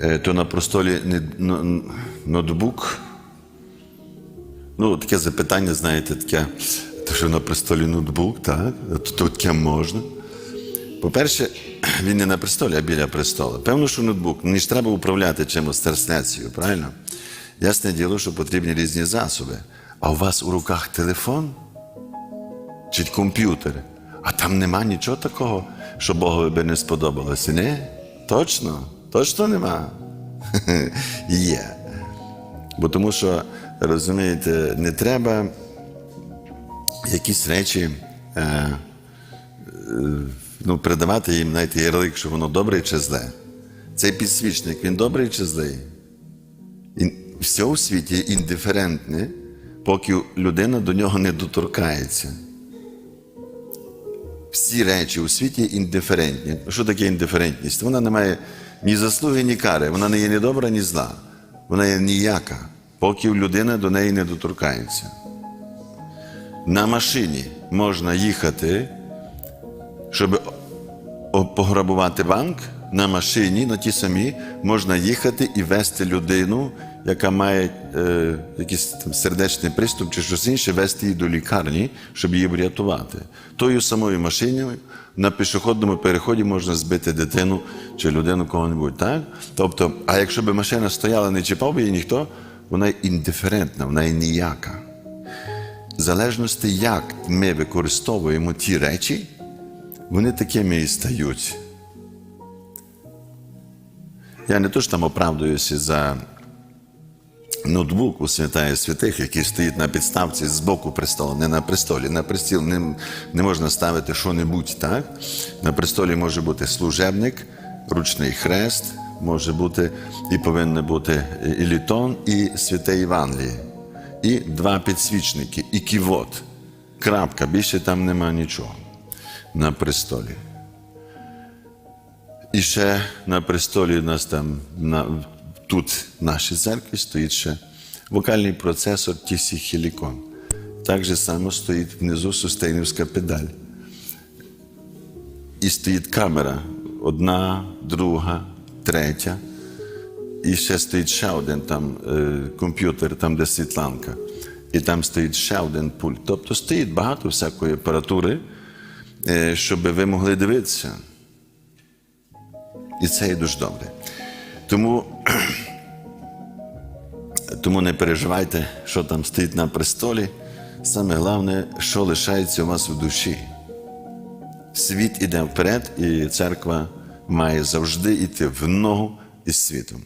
е, то на простолі ноутбук. Ну, таке запитання, знаєте, таке, то що на престолі ноутбук, так? То, таке можна. По-перше, він не на престолі, а біля престола. Певно, що ноутбук. Мені ж треба управляти чимось трансляцією, правильно? Ясне діло, що потрібні різні засоби. А у вас у руках телефон чи комп'ютер, а там нема нічого такого, що Богові би не сподобалося. Ні? Точно? Точно нема? Є. Бо тому що, розумієте, не треба якісь речі е, е, ну, передавати їм знаєте, ярлик, що воно добре чи зле. Цей підсвічник, він добрий чи злий? І все у світі індиферентне, поки людина до нього не доторкається. Всі речі у світі індиферентні. Що таке індиферентність? Вона не має ні заслуги, ні кари. Вона не є ні добра, ні зла. Вона є ніяка, поки людина до неї не доторкається. На машині можна їхати, щоб пограбувати банк. На машині, на ті самі, можна їхати і вести людину, яка має е, якийсь там сердечний приступ чи щось інше, вести її до лікарні, щоб її врятувати. Тою самою машиною на пішохідному переході можна збити дитину чи людину кого-небудь. Так? Тобто, а якщо б машина стояла, не чіпав би її ніхто, вона індиферентна, вона є ніяка. В залежності, як ми використовуємо ті речі, вони такими і стають. Я не то що там оправдуюся за ноутбук у святая святих, який стоїть на підставці з боку престола, не на престолі. На престіл не, не можна ставити що-небудь, так? На престолі може бути служебник, ручний хрест, може бути і повинен бути і літон, і святе Євангеліє. І два підсвічники, і ківот. Крапка, більше там нема нічого на престолі. І ще на престолі у нас там на, тут в нашій церкві стоїть ще вокальний процесор TC Helicon. Так же само стоїть внизу сустейнівська педаль. І стоїть камера одна, друга, третя. І ще стоїть ще один там е, комп'ютер, там де світланка. І там стоїть ще один пульт. Тобто стоїть багато всякої апаратури, е, щоб ви могли дивитися. І це є дуже добре. Тому, тому не переживайте, що там стоїть на престолі. Саме головне, що лишається у вас в душі. Світ іде вперед, і церква має завжди йти в ногу із світом.